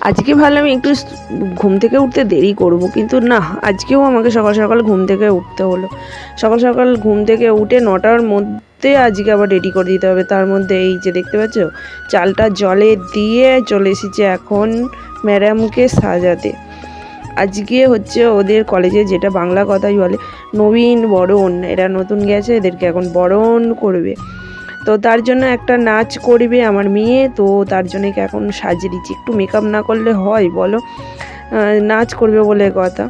আজকে ভাবলাম একটু ঘুম থেকে উঠতে দেরি করব, কিন্তু না, আজকেও আমাকে সকাল সকাল ঘুম থেকে উঠতে হলো। সকাল সকাল ঘুম থেকে উঠে নটার মধ্যে আজকে আবার রেডি করে দিতে হবে। তার মধ্যে এই যে দেখতে পাচ্ছ, চালটা জলে দিয়ে চলে এসেছে এখন ম্যাডামকে সাজাতে। আজকে হচ্ছে ওদের কলেজে যেটা বাংলা কথাই বলে, নবীন বরণ। এরা নতুন গেছে, এদেরকে এখন বরণ করবে। তো তার জন্য একটা নাচ করবে আমার মেয়ে, তো তার জন্য এখন সাজিয়ে দিচ্ছি একটু মেকআপ না করলে হয়, বলো? নাচ করবে বলে কথা।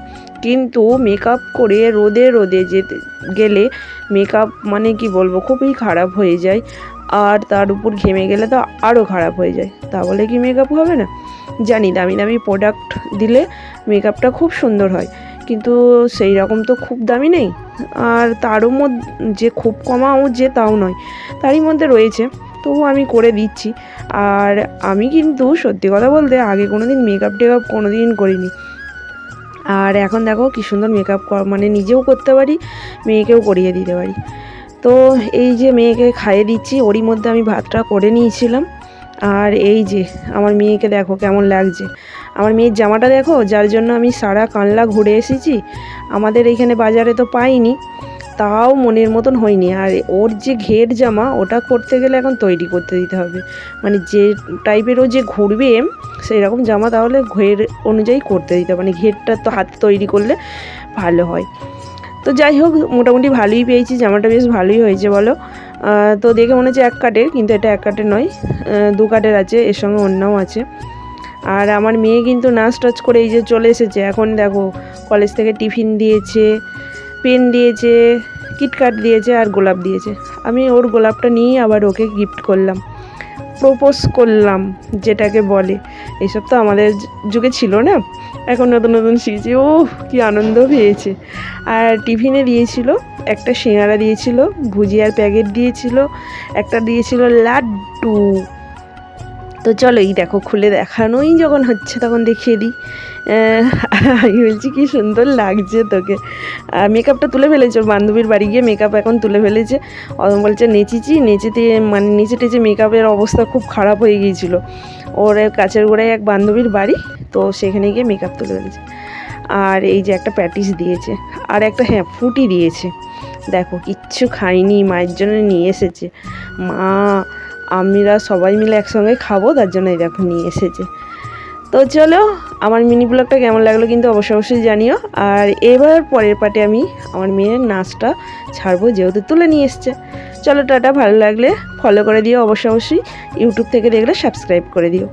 কিন্তু মেকআপ করে রোদে রোদে যেতে, গেলে মেকআপ মানে কি বলব? খুবই খারাপ হয়ে যায়। আর তার উপর ঘেমে গেলে তো আরও খারাপ হয়ে যায়। তা বলে কি মেকআপ হবে না? জানি, দামি দামি প্রোডাক্ট দিলে মেকআপটা খুব সুন্দর হয়। কিন্তু সেই রকম তো খুব দামি নেই। আর তারও মধ্যে যে খুব কমাও যে তাও নয়, তারই মধ্যে রয়েছে। তবু আমি করে দিচ্ছি। আর আমি কিন্তু সত্যি কথা বলতে আগে কোনো দিন মেকআপ টেকআপ কোনো দিন করিনি। আর এখন দেখো কী সুন্দর মেকআপ মানে নিজেও করতে পারি, মেয়েকেও করিয়ে দিতে পারি। তো এই যে মেয়েকে খাইয়ে দিচ্ছি, ওরই মধ্যে আমি ভাতটা করে নিয়েছিলাম। আর এই যে আমার মেয়েকে দেখো কেমন লাগছে। আমার মেয়ের জামাটা দেখো, যার জন্য আমি সারা কানলা ঘুরে এসেছি। আমাদের এইখানে বাজারে তো পাইনি, তাও মনের মতন হয়নি। আর ওর যে ঘের জামা, ওটা করতে গেলে এখন তৈরি করতে দিতে হবে। মানে যে টাইপের ও যে ঘুরবে সেই রকম জামা তাহলে ঘের অনুযায়ী করতে দিতে হবে। মানে ঘেরটা তো হাতে তৈরি করলে ভালো হয়। তো যাই হোক, মোটামুটি ভালোই পেয়েছি, জামাটা বেশ ভালোই হয়েছে বলো। তো দেখে মনে হচ্ছে এক কাটের, কিন্তু এটা এক কাটের নয় দু কাটের আছে, এর সঙ্গে অন্যও আছে। আর আমার মেয়ে কিন্তু নাচ টাচ করে এই যে চলে এসেছে। এখন দেখো কলেজ থেকে টিফিন দিয়েছে, পেন দিয়েছে কিটকাট দিয়েছে আর গোলাপ দিয়েছে। আমি ওর গোলাপটা নিয়ে আবার ওকে গিফট করলাম। প্রপোজ করলাম, যেটাকে বলে। এইসব তো আমাদের যুগে ছিল না? এখন নতুন নতুন শিখেছি। ও কি আনন্দ পেয়েছে। আর টিফিনে দিয়েছিল, একটা সিঙ্গারা দিয়েছিল, ভুজিয়ার প্যাকেট দিয়েছিল, একটা দিয়েছিল লাড্ডু। তো চলো, এই দেখো, খুলে দেখানোই যখন হচ্ছে তখন দেখিয়ে দিই। আমি বলছি, কি সুন্দর লাগছে তোকে। আর মেকআপটা তুলে ফেলেছে, ওর বান্ধবীর বাড়ি গিয়ে মেকআপ এখন তুলে ফেলেছে। ও বলছে, নেচেছি, নেচেতে মানে নেচে টেচে মেকআপের অবস্থা খুব খারাপ হয়ে গিয়েছিল। ওর কাছের গোড়ায় এক বান্ধবীর বাড়ি, তো সেখানে গিয়ে মেকআপ তুলে ফেলেছে। আর এই যে একটা প্যাটিস দিয়েছে, আর একটা হ্যাঁ ফুটি দিয়েছে। দেখো, কিচ্ছু খাইনি, মায়ের জন্য নিয়ে এসেছে। মা আমরা সবাই মিলে একসঙ্গে খাব, তার জন্য এই দেখো নিয়ে এসেছে। তো চলো, আমার মিনি ব্লগটা কেমন লাগল কিন্তু অবশ্যই অবশ্যই জানিও। আর এবার পরের পাটে আমি আমার মেয়ের নাচটা ছাড়বো, যেহেতু তুলে নিয়ে এসছে। চলো টাটা, ভালো লাগলে ফলো করে দিও, অবশ্যই অবশ্যই ইউটিউব থেকে দেখলে সাবস্ক্রাইব করে দিও।